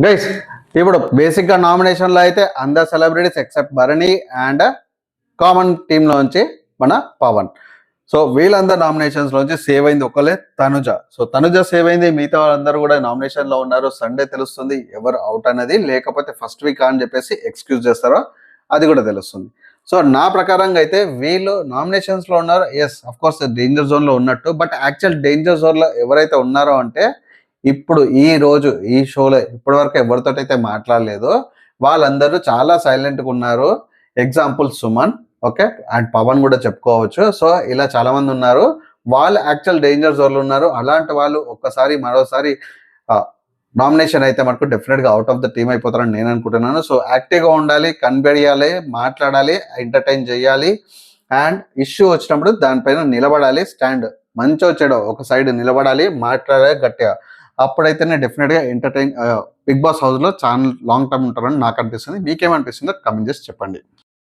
Guys ఇప్పుడు బేసిక్గా నామినేషన్లో అయితే అందరు celebrities except Bharani and common టీంలోంచి మన పవన్. సో వీళ్ళందరు నామినేషన్స్లోంచి సేవ్ అయింది ఒకలే తనుజ. సో తనుజ సేవ్ అయింది మిగతా వాళ్ళందరూ కూడా నామినేషన్లో ఉన్నారు. సండే తెలుస్తుంది ఎవరు అవుట్ అనేది లేకపోతే ఫస్ట్ వీక్ అని చెప్పేసి ఎక్స్క్యూజ్ చేస్తారో అది కూడా తెలుస్తుంది. సో నా ప్రకారంగా అయితే వీళ్ళు నామినేషన్స్లో ఉన్నారో. ఉన్నారు ఎస్ అఫ్ కోర్స్ డేంజర్ జోన్లో ఉన్నట్టు. బట్ యాక్చువల్ డేంజర్ జోన్లో ఎవరైతే ఉన్నారో అంటే ఇప్పుడు ఈ రోజు ఈ షోలో ఇప్పటి వరకు ఎవరితోటైతే అయితే మాట్లాడలేదు వాళ్ళందరూ చాలా సైలెంట్గా ఉన్నారు. Example Suman okay? And Pawan కూడా చెప్పుకోవచ్చు. సో ఇలా చాలామంది ఉన్నారు. వాళ్ళు యాక్చువల్ డేంజర్ జోన్లో ఉన్నారు. అలాంటి వాళ్ళు ఒక్కసారి మరోసారి నామినేషన్ అయితే మనకు డెఫినెట్గా అవుట్ ఆఫ్ ద టీమ్ అయిపోతారని నేను అనుకుంటున్నాను. సో యాక్టివ్గా ఉండాలి కనిపెడియాలి మాట్లాడాలి ఎంటర్టైన్ చేయాలి. అండ్ ఇష్యూ వచ్చినప్పుడు దానిపైన నిలబడాలి స్టాండ్ మంచి వచ్చాడు ఒక సైడ్ నిలబడాలి మాట్లాడాలి గట్టిగా. అప్పుడైతేనే డెఫినెట్గా ఎంటర్టైన్ బిగ్ బాస్ హౌస్లో చాలా లాంగ్ టర్మ్ ఉంటారని నాకు అనిపిస్తుంది. మీకేమనిపిస్తుందో కమెంట్ చేసి చెప్పండి.